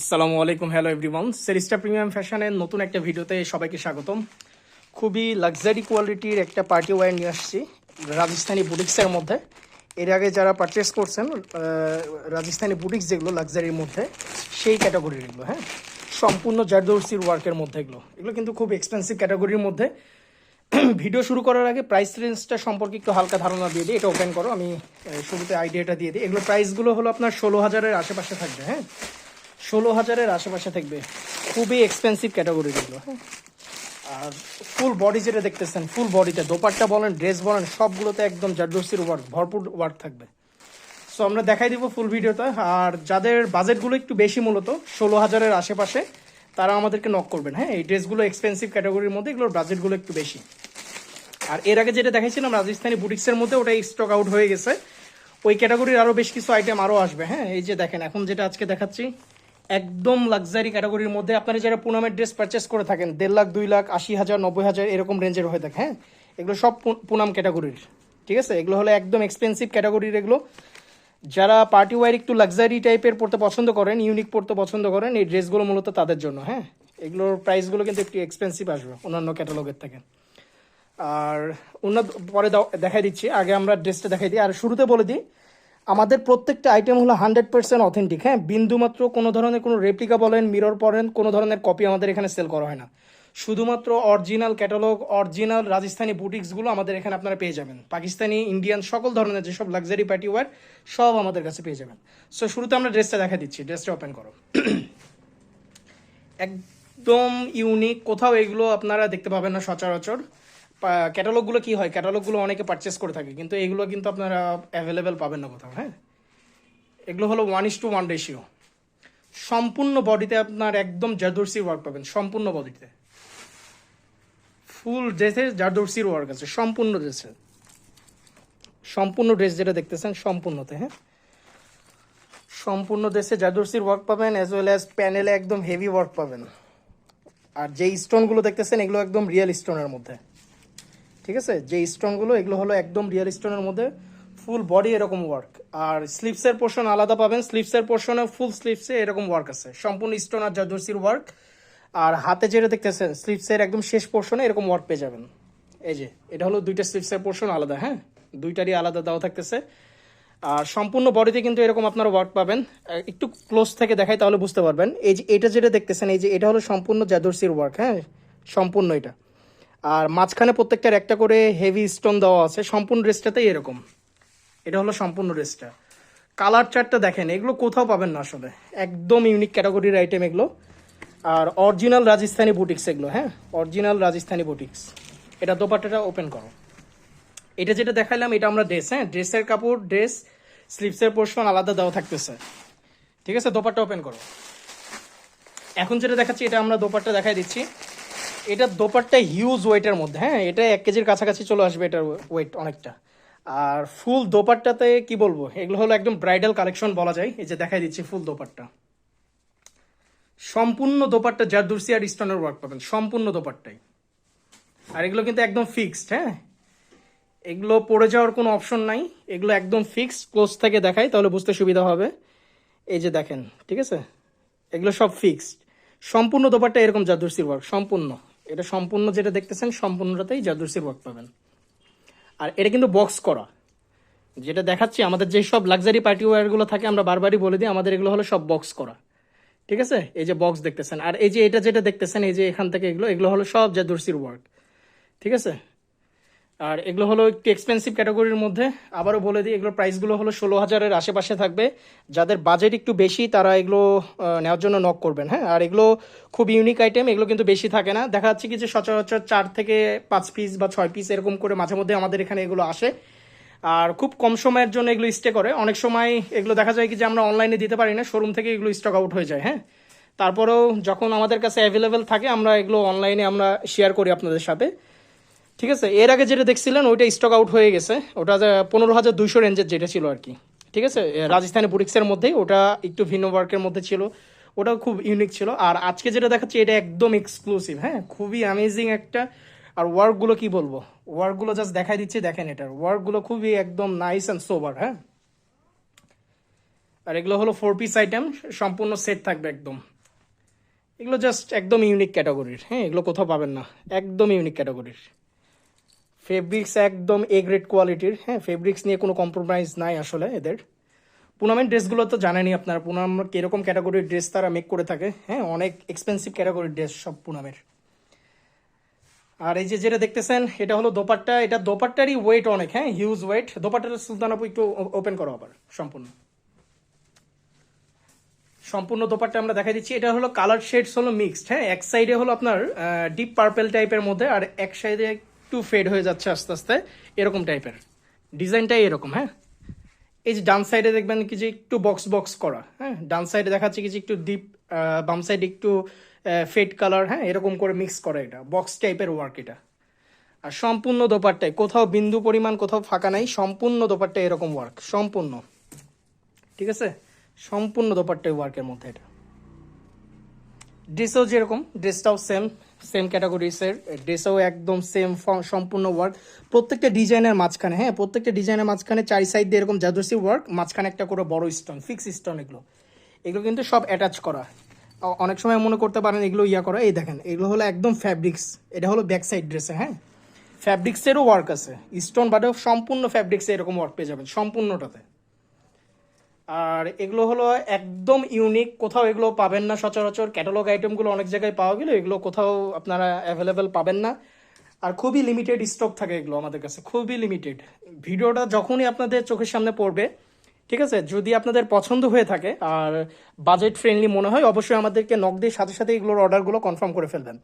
আসসালামু আলাইকুম, hello everyone. সেরিস্টা premium ফ্যাশনের নতুন একটা ভিডিওতে সবাইকে স্বাগতম। খুবই লাক্সারি কোয়ালিটির একটা পার্টি ওয়্যার নিয়ে আসছি রাজস্থানি বুটিক্সের মধ্যে। এর আগে যারা পারচেস করছেন রাজস্থানি বুটিক্স যেগুলো লাক্সারির মধ্যে, সেই ক্যাটাগরির এগুলো হ্যাঁ? সম্পূর্ণ জারদৌসির ওয়ার্কের মধ্যে এগুলো। এগুলো কিন্তু খুব এক্সপেন্সিভ ক্যাটাগরির মধ্যে। ভিডিও শুরু করার আগে প্রাইস রেঞ্জটা সম্পর্কে একটু হালকা ধারণা দিয়ে দিই, এটা ওপেন করো, আমি শুরুতে আইডিয়াটা দিয়ে দিই। এগুলো প্রাইসগুলো হলো আপনার ষোলো হাজারের আশেপাশে থাকবে হ্যাঁ? ষোলো হাজারের আশেপাশে থাকবে। খুবই এক্সপেন্সিভ হ্যাঁ আর ফুল বডি যেটা দেখতেছেন ফুল বডিতে দোপাট্টা বলেন ড্রেস বলেন, সবগুলোতে একদম জারদর্সির ওয়ার্ক ভরপুর ওয়ার্ক থাকবে। সো আমরা দেখাই দিব ফুল ভিডিওতে আর যাদের বাজেটগুলো একটু বেশি মূলত, ষোলো হাজারের আশেপাশে, তারা আমাদেরকে নক করবেন। হ্যাঁ এই ড্রেসগুলো এক্সপেন্সিভ ক্যাটাগরির মধ্যে, এগুলোর বাজেটগুলো একটু বেশি। আর এর আগে যেটা দেখাইছিলাম, রাজস্থানী বুটিক্সের মধ্যে ওটা স্টক আউট হয়ে গেছে। ওই ক্যাটাগরির আরও বেশ কিছু আইটেম আরও আসবে। হ্যাঁ এই যে দেখেন, এখন যেটা আজকে দেখাচ্ছি একদম লাক্সারি ক্যাটাগরির মধ্যে আপনারা যারা পুনামের ড্রেস পারচেস করে থাকেন, দেড় লাখ, দুই লাখ, আশি হাজার, নব্বই হাজার, এরকম রেঞ্জের হয়ে থাকে হ্যাঁ? এগুলো সব পুনাম ক্যাটাগরির ঠিক আছে? এগুলো হলো একদম এক্সপেন্সিভ ক্যাটাগরির এগুলো। যারা পার্টি ওয়ার একটু লাক্সারি টাইপের পড়তে পছন্দ করেন ইউনিক পড়তে পছন্দ করেন, এই ড্রেসগুলো মূলত তাদের জন্য হ্যাঁ? এগুলোর প্রাইসগুলো কিন্তু একটু এক্সপেন্সিভ আসবে, অন্যান্য ক্যাটালগের থেকে। আর অন্য পরে দেখাই দিচ্ছি, আগে আমরা ড্রেসটা দেখাই দিই। আর শুরুতে বলে দিই আমাদের প্রত্যেকটা আইটেম হলো হান্ড্রেড পার্সেন্ট অথেন্টিক হ্যাঁ বিন্দুমাত্র কোনো ধরনের কোনো রেপ্লিকা বলেন মিরর পড়েন কোনো ধরনের কপি আমাদের এখানে সেল করা হয় না। শুধুমাত্র অরিজিনাল ক্যাটালগ অরিজিনাল রাজস্থানি বুটিক্সগুলো আমাদের এখানে আপনারা পেয়ে যাবেন। পাকিস্তানি ইন্ডিয়ান সকল ধরনের যেসব লাক্সারি পার্টি ওয়ার সব আমাদের কাছে পেয়ে যাবেন। সো শুরুতে আমরা ড্রেসটা দেখা দিচ্ছি। ড্রেসটা ওপেন করো। একদম ইউনিক কোথাও এগুলো আপনারা দেখতে পাবেন না সচরাচর। ক্যাটালগুলো কি হয়? ক্যাটালগুলো অনেকে পারচেস করে থাকে, কিন্তু এগুলো কিন্তু আপনারা অ্যাভেলেবেল পাবেন না কোথাও হ্যাঁ? এগুলো হলো one is two one ratio সম্পূর্ণ বডিতে আপনার একদম জারদর্সির ওয়ার্ক পাবেন, সম্পূর্ণ বডিতে ফুল ড্রেসে জারদর্সির ওয়ার্ক আছে, সম্পূর্ণ ড্রেসে সম্পূর্ণ ড্রেস যেটা দেখতেছেন, সম্পূর্ণতে হ্যাঁ? সম্পূর্ণ ড্রেসে জাদুরসির ওয়ার্ক পাবেন অ্যাজ ওয়েল অ্যাজ প্যানেলে একদম হেভি ওয়ার্ক পাবেন। আর যে স্টোনগুলো দেখতেছেন, এগুলো একদম রিয়েল স্টোনের মধ্যে। ঠিক আছে? যে স্টোনগুলো এগুলো হলো একদম রিয়েল স্টোনের মধ্যে ফুল বডি এরকম ওয়ার্ক আর স্লিপসের পোর্শন আলাদা পাবেন। স্লিপসের পোর্শনে ফুল স্লিপসে এরকম ওয়ার্ক আছে। সম্পূর্ণ স্টোন আর জাদুরসির ওয়ার্ক আর হাতে যেটা দেখতেছেন স্লিপসের একদম শেষ পোর্শনে এরকম ওয়ার্ক পেয়ে যাবেন। এই যে, এটা হলো দুইটা স্লিপসের পোর্শন আলাদা হ্যাঁ? দুইটারই আলাদা দেওয়া থাকতেছে। আর সম্পূর্ণ বডিতে কিন্তু এরকম আপনারা ওয়ার্ক পাবেন। একটু ক্লোজ থেকে দেখাই তাহলে বুঝতে পারবেন। এই যে, এটা যেটা দেখতেছেন, এই যে, এটা হলো সম্পূর্ণ জাদুরসির ওয়ার্ক হ্যাঁ? সম্পূর্ণ এটা। আর মাঝখানে প্রত্যেকটার একটা করে হেভি স্টোন দেওয়া আছে, সম্পূর্ণ ড্রেসটাতেই এরকম। এটা হলো সম্পূর্ণ ড্রেসটা কালার চার্টটা দেখেন, এগুলো কোথাও পাবেন না আসলে। একদম ইউনিক ক্যাটাগরির আইটেম এগুলো। আর অরিজিনাল রাজস্থানি বুটিক্স এগুলো হ্যাঁ? অরিজিনাল রাজস্থানি বুটিক্স এটা দোপাট্টাটা ওপেন করো। এটা যেটা দেখাইলাম, এটা আমরা ড্রেস হ্যাঁ? ড্রেসের কাপড় ড্রেস স্লিপসের পোর্শন আলাদা দেওয়া থাকতেছে। ঠিক আছে? দোপাট্টা ওপেন করো। এখন যেটা দেখাচ্ছি, এটা আমরা দোপাট্টা দেখাই দিচ্ছি। এটা দোপাট্টা হিউজ ওয়েটের মধ্যে হ্যাঁ? এটা এক কেজির কাছাকাছি চলে আসবে এটার ওয়েট অনেকটা। আর ফুল দোপাট্টাতে কি বলব? এগুলো হলো একদম ব্রাইডাল কালেকশন বলা যায়। এই যে দেখাই দিচ্ছি ফুল দোপাট্টা। সম্পূর্ণ দোপাট্টা জারদুরসি আর স্টোনের ওয়ার্ক পাবেন, সম্পূর্ণ দোপাট্টাই। আর এগুলো কিন্তু একদম ফিক্সড হ্যাঁ? এগুলো পড়ে যাওয়ার কোনো অপশন নাই। এগুলো একদম ফিক্সড ক্লোজ থেকে দেখাই, তাহলে বুঝতে সুবিধা হবে। এই যে দেখেন, ঠিক আছে? এগুলো সব ফিক্সড সম্পূর্ণ দোপারটা এরকম জাদুরসির ওয়ার্ক সম্পূর্ণ। এটা সম্পূর্ণ যেটা দেখতেছেন, সম্পূর্ণটাতেই জাদুরসির ওয়ার্ক পাবেন। আর এটা কিন্তু বক্স করা। যেটা দেখাচ্ছি, আমাদের যে সব লাক্সারি পার্টি ওয়্যারগুলো থাকে, আমরা বারবারই বলে দিই, আমাদের এগুলো হলো সব বক্স করা। ঠিক আছে? এই যে বক্স দেখতেছেন। আর এই যে এটা যেটা দেখতেছেন, এই যে এখান থেকে এগুলো এগুলো হলো সব জাদুরসির ওয়ার্ক ঠিক আছে? আর এগুলো হলো একটু এক্সপেন্সিভ ক্যাটাগরির মধ্যে। আবারও বলে দিই, এগুলোর প্রাইসগুলো হলো ষোলো হাজারের আশেপাশে থাকবে। যাদের বাজেট একটু বেশি, তারা এগুলো নেওয়ার জন্য নক করবেন হ্যাঁ? আর এগুলো খুব ইউনিক আইটেম এগুলো কিন্তু বেশি থাকে না। দেখা যাচ্ছে কি যে সচরাচর চার থেকে পাঁচ পিস বা ছয় পিস এরকম করে মাঝে মধ্যে আমাদের এখানে এগুলো আসে। আর খুব কম সময়ের জন্য এগুলো স্টে করে। অনেক সময় এগুলো দেখা যায় কি যে আমরা অনলাইনে দিতে পারি না শোরুম থেকে এগুলো স্টক আউট হয়ে যায় হ্যাঁ? তারপরেও যখন আমাদের কাছে অ্যাভেলেবেল থাকে, আমরা এগুলো অনলাইনে আমরা শেয়ার করি আপনাদের সাথে। ঠিক আছে এর আগে যেটা দেখছিলেন ওইটা স্টক আউট হয়ে গেছে। ওটা পনেরো হাজার দুইশো রেঞ্জের যেটা ছিল আর কি। ঠিক আছে এ, রাজস্থানি বুটিক্সের মধ্যেই ওটা একটু ভিন্ন ওয়ার্কের মধ্যে ছিল। ওটাও খুব ইউনিক ছিল। আর আজকে যেটা দেখাচ্ছি এটা একদম এক্সক্লুসিভ হ্যাঁ? খুবই অ্যামেজিং একটা আর ওয়ার্কগুলো কি বলব? ওয়ার্কগুলো জাস্ট দেখাই দিচ্ছি দেখেন এটার। ওয়ার্কগুলো খুবই একদম নাইস অ্যান্ড সোবার হ্যাঁ? আর এগুলো হলো ফোর পিস আইটেম সম্পূর্ণ সেট থাকবে একদম। এগুলো জাস্ট একদম ইউনিক ক্যাটাগরির হ্যাঁ? এগুলো কোথাও পাবেন না। একদম ইউনিক ক্যাটাগরির ফেব্রিক্স একদম এ গ্রেড কোয়ালিটির হ্যাঁ ফেব্রিক্স নিয়ে কোনো কম্প্রোমাইজ নাই আসলে এদের। পুনামের ড্রেসগুলো তো জানেনই আপনারা পুনাম কীরকম ক্যাটাগরির ড্রেস তারা মেক করে থাকে। হ্যাঁ অনেক এক্সপেন্সিভ ক্যাটাগরির ড্রেস সব পুনামের আর এই যে যেটা দেখতেছেন, এটা হলো দোপাট্টা। এটা দোপাট্টারই ওয়েট অনেক হ্যাঁ হিউজ ওয়েট দোপাট্টাটা সুলতান আপু একটু ওপেন করো আবার, সম্পূর্ণ। সম্পূর্ণ দোপাট্টা আমরা দেখাই দিচ্ছি। এটা হলো কালার শেডস হলো মিক্সড হ্যাঁ এক সাইডে হলো আপনার ডিপ পার্পেল টাইপের মধ্যে আর এক সাইডে একটু ফেড হয়ে যাচ্ছে আস্তে আস্তে, এরকম টাইপের ডিজাইনটাই এরকম হ্যাঁ? এই যে ডান সাইডে দেখবেন কি যে একটু বক্স বক্স করা হ্যাঁ? ডান সাইডে দেখাচ্ছে কি যে একটু ডিপ বাম সাইডে একটু ফেড কালার হ্যাঁ? এরকম করে মিক্স করা এটা বক্স টাইপের ওয়ার্ক এটা। আর সম্পূর্ণ দোপাট্টায়, কোথাও বিন্দু পরিমাণ, কোথাও ফাঁকা নাই, সম্পূর্ণ দোপাট্টায় এরকম ওয়ার্ক সম্পূর্ণ। ঠিক আছে? সম্পূর্ণ দোপাট্টায় ওয়ার্কের মধ্যে এটা। ড্রেসও যেরকম ড্রেসটাও সেম সেম ক্যাটাগরিসের ড্রেসও একদম সেম সম্পূর্ণ ওয়ার্ক প্রত্যেকটা ডিজাইনের মাঝখানে হ্যাঁ প্রত্যেকটা ডিজাইনের মাঝখানে চারি সাইড দিয়ে এরকম জাদুসি ওয়ার্ক মাঝখানে একটা করে বড় স্টোন ফিক্স স্টোন এগুলো। এগুলো কিন্তু সব অ্যাটাচ করা। অনেক সময় মনে করতে পারেন এগুলো ইয়া করা। এই দেখেন, এগুলো হলো একদম ফ্যাব্রিক্স এটা হলো ব্যাক সাইড ড্রেসে হ্যাঁ? ফ্যাব্রিক্সেরও ওয়ার্ক আছে। স্টোন বাদেও সম্পূর্ণ ফ্যাব্রিক্সে এরকম ওয়ার্ক পেয়ে যাবেন, সম্পূর্ণটাতে। আর এগুলো হলো একদম ইউনিক কোথাও এগুলো পাবেন না সচরাচর। ক্যাটালগ আইটেমগুলো অনেক জায়গায় পাওয়া গেলে এগুলো কোথাও আপনারা অ্যাভেলেবেল পাবেন না। আর খুবই লিমিটেড স্টক থাকে এগুলো আমাদের কাছে, খুবই লিমিটেড ভিডিওটা যখনই আপনাদের চোখের সামনে পড়বে, ঠিক আছে? যদি আপনাদের পছন্দ হয়ে থাকে আর বাজেট ফ্রেন্ডলি মনে হয়, অবশ্যই আমাদেরকে নক দিয়ে সাথে সাথে এগুলোর অর্ডারগুলো কনফার্ম করে ফেলবেন।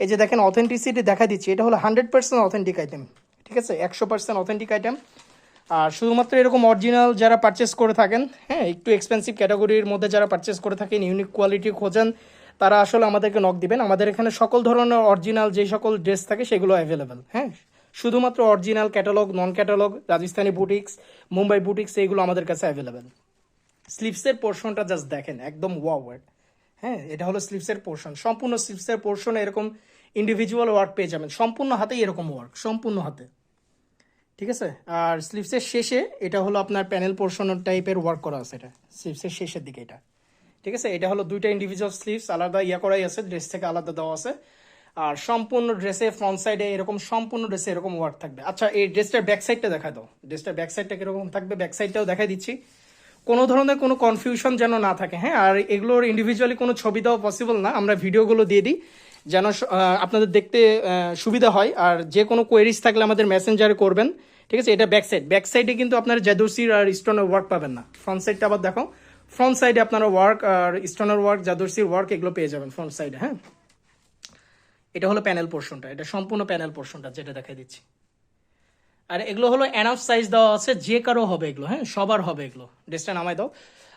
এই যে দেখেন অথেন্টিসিটি দেখা দিচ্ছি, এটা হলো হান্ড্রেড পার্সেন্ট অথেন্টিক আইটেম ঠিক আছে? একশো পার্সেন্ট অথেন্টিক আইটেম আর শুধুমাত্র এরকম অরিজিনাল যারা পারচেস করে থাকেন হ্যাঁ একটু এক্সপেন্সিভ ক্যাটাগরির মধ্যে যারা পারচেস করে থাকেন ইউনিক কোয়ালিটি খোঁজেন, তারা আসলে আমাদেরকে নক দিবেন। আমাদের এখানে সকল ধরনের অরিজিনাল যে সকল ড্রেস থাকে সেগুলো অ্যাভেলেবেল হ্যাঁ। শুধুমাত্র original catalogue non catalogue Rajasthani boutiques Mumbai boutiques এইগুলো আমাদের কাছে অ্যাভেলেবেল স্লিপসের পোর্শনটা জাস্ট দেখেন, একদম ওয়াওয়ার্ড হ্যাঁ। এটা হলো স্লিপসের পোর্শন সম্পূর্ণ স্লিপসের পোর্শনে এরকম ইন্ডিভিজুয়াল ওয়ার্ক পেয়ে যাবেন। সম্পূর্ণ হাতেই এরকম ওয়ার্ক সম্পূর্ণ হাতে। ঠিক আছে? আর স্লিভসের শেষে এটা হলো আপনার প্যানেল পোর্শনের টাইপের ওয়ার্ক করা আছে এটা। স্লিভসের শেষের দিকে এটা। ঠিক আছে? এটা হলো দুইটা ইন্ডিভিজুয়াল স্লিভস আলাদা ইয়া করাই আছে ড্রেস থেকে আলাদা দেওয়া আছে। আর সম্পূর্ণ ড্রেসে ফ্রন্ট সাইডে এরকম সম্পূর্ণ ড্রেসে এরকম ওয়ার্ক থাকবে। আচ্ছা এই ড্রেসটার ব্যাক সাইডটা দেখা দাও। ড্রেসটার ব্যাক সাইডটা কীরকম থাকবে? ব্যাক সাইডটাও দেখাই দিচ্ছি। কোনো ধরনের কোনো কনফিউশন যেন না থাকে হ্যাঁ? আর এগুলোর ইন্ডিভিজুয়ালি কোনো ছবি দেওয়া পসিবল না। আমরা ভিডিওগুলো দিয়ে দিই। যেন আপনাদের দেখতে সুবিধা হয়। আর যে কোনো কোয়েরিজ থাকলে আমাদের মেসেঞ্জারে করবেন। ঠিক আছে? এটা ব্যাক সাইড ব্যাক সাইডে কিন্তু আপনারা জাদুসির আর স্টোনের ওয়ার্ক পাবেন না। ফ্রন্ট সাইডটা আবার দেখো। ফ্রন্ট সাইডে আপনারা ওয়ার্ক আর স্টোনের ওয়ার্ক জাদুসির ওয়ার্ক এগুলো পেয়ে যাবেন ফ্রন্ট সাইডে হ্যাঁ? এটা হলো প্যানেল পোর্শনটা এটা সম্পূর্ণ প্যানেল পোর্শনটা যেটা দেখাই দিচ্ছি। আর এগুলো হলো এনাফ সাইজ দেওয়া আছে। যে কারও হবে এগুলো হ্যাঁ? সবার হবে এগুলো। ড্রেসটা নামাই দাও।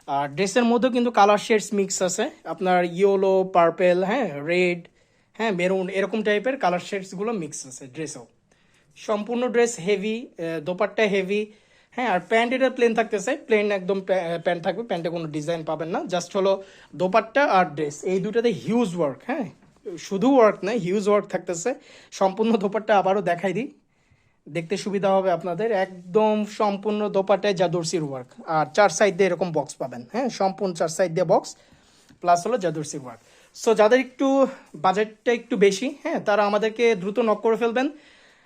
আর ড্রেসের মধ্যেও কিন্তু কালার শেডস মিক্স আছে। আপনার ইয়েলো পার্পেল হ্যাঁ? রেড হ্যাঁ মেরুন, এরকম টাইপের কালার শেডসগুলো মিক্স আছে ড্রেসেও সম্পূর্ণ ড্রেস হেভি দোপাট্টা হেভি হ্যাঁ আর প্যান্ট এটা প্লেন থাকতেছে প্লেন একদম প্যান্ট থাকবে প্যান্টে কোনো ডিজাইন পাবেন না জাস্ট হলো দোপাট্টা আর ড্রেস এই দুটাতে হিউজ ওয়ার্ক হ্যাঁ শুধু ওয়ার্ক না হিউজ ওয়ার্ক থাকতেছে, সম্পূর্ণ দোপাট্টা আবারও দেখাই দিই, দেখতে সুবিধা হবে আপনাদের, একদম সম্পূর্ণ দোপাটায় জাদুরসির ওয়ার্ক আর চার সাইড দিয়ে এরকম বক্স পাবেন হ্যাঁ সম্পূর্ণ চার সাইড দিয়ে বক্স প্লাস হলো জাদুরসির ওয়ার্ক সো যাদের একটু বাজেটটা একটু বেশি হ্যাঁ তারা আমাদেরকে দ্রুত নক করে ফেলবেন।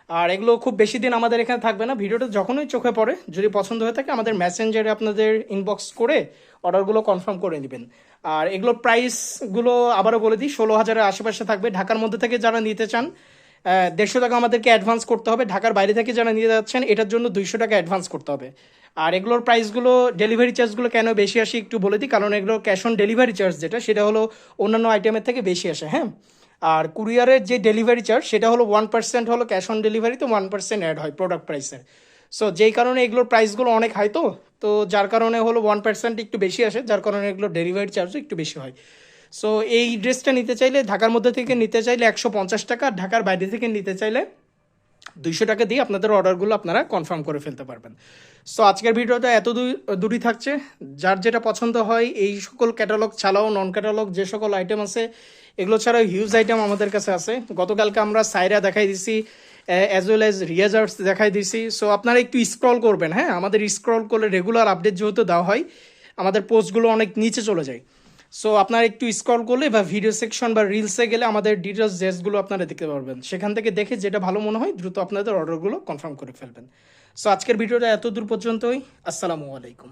আর এগুলো খুব বেশি দিন আমাদের এখানে থাকবে না। ভিডিওটা যখনই চোখে পড়ে, যদি পছন্দ হয়ে থাকে, আমাদের মেসেঞ্জারে আপনাদের ইনবক্স করে অর্ডারগুলো কনফার্ম করে নেবেন। আর এগুলোর প্রাইসগুলো আবারও বলে দিই, ষোলো হাজারের আশেপাশে থাকবে। ঢাকার মধ্যে থেকে যারা নিতে চান দেড়শো টাকা আমাদেরকে অ্যাডভান্স করতে হবে। ঢাকার বাইরে থেকে যারা নিয়ে যাচ্ছেন, এটার জন্য দুইশো টাকা অ্যাডভান্স করতে হবে। আর এগুলোর প্রাইসগুলো ডেলিভারি চার্জগুলো কেন বেশি আসে একটু বলে দিই, কারণ এগুলো ক্যাশ অন ডেলিভারি চার্জ যেটা, সেটা হলো অন্যান্য আইটেমের থেকে বেশি আসে হ্যাঁ? আর কুরিয়ারের যে ডেলিভারি চার্জ সেটা হলো ওয়ান পার্সেন্ট হলো ক্যাশ অন ডেলিভারি তো ওয়ান পার্সেন্ট অ্যাড হয় প্রোডাক্ট প্রাইসের সো যেই কারণে এগুলোর প্রাইসগুলো অনেক হাই তো তো যার কারণে হলো ওয়ান পার্সেন্ট একটু বেশি আসে, যার কারণে এগুলো ডেলিভারি চার্জও একটু বেশি হয়। সো এই ড্রেসটা নিতে চাইলে, ঢাকার মধ্যে থেকে নিতে চাইলে একশো পঞ্চাশ টাকা, ঢাকার বাইরে থেকে নিতে চাইলে দুইশো টাকা দিয়ে আপনাদের অর্ডারগুলো আপনারা কনফার্ম করে ফেলতে পারবেন। সো আজকের ভিডিওটা এত দূর- দূরই থাকছে। যার যেটা পছন্দ হয়, এই সকল ক্যাটালগ ছাড়াও নন ক্যাটালগ যে সকল আইটেম আছে, এগুলো ছাড়াও হিউজ আইটেম আমাদের কাছে আছে। গতকালকে আমরা সাইরা দেখাই দিছি অ্যাজ ওয়েল অ্যাজ রিয়াজার্স দেখাই দিছি। সো আপনারা একটু স্ক্রল করবেন হ্যাঁ? আমাদের স্ক্রল করলে রেগুলার আপডেট যেহেতু দেওয়া হয়, আমাদের পোস্টগুলো অনেক নিচে চলে যায়। সো আপনারা একটু স্ক্রল করলে বা ভিডিও সেকশন বা রিলসে গেলে আমাদের ডিটেলস ড্রেসগুলো আপনারা দেখতে পারবেন। সেখান থেকে দেখে যেটা ভালো মনে হয়, দ্রুত আপনাদের অর্ডারগুলো কনফার্ম করে ফেলবেন। সো আজকের ভিডিওটা এত দূর পর্যন্তই। আসসালামু আলাইকুম।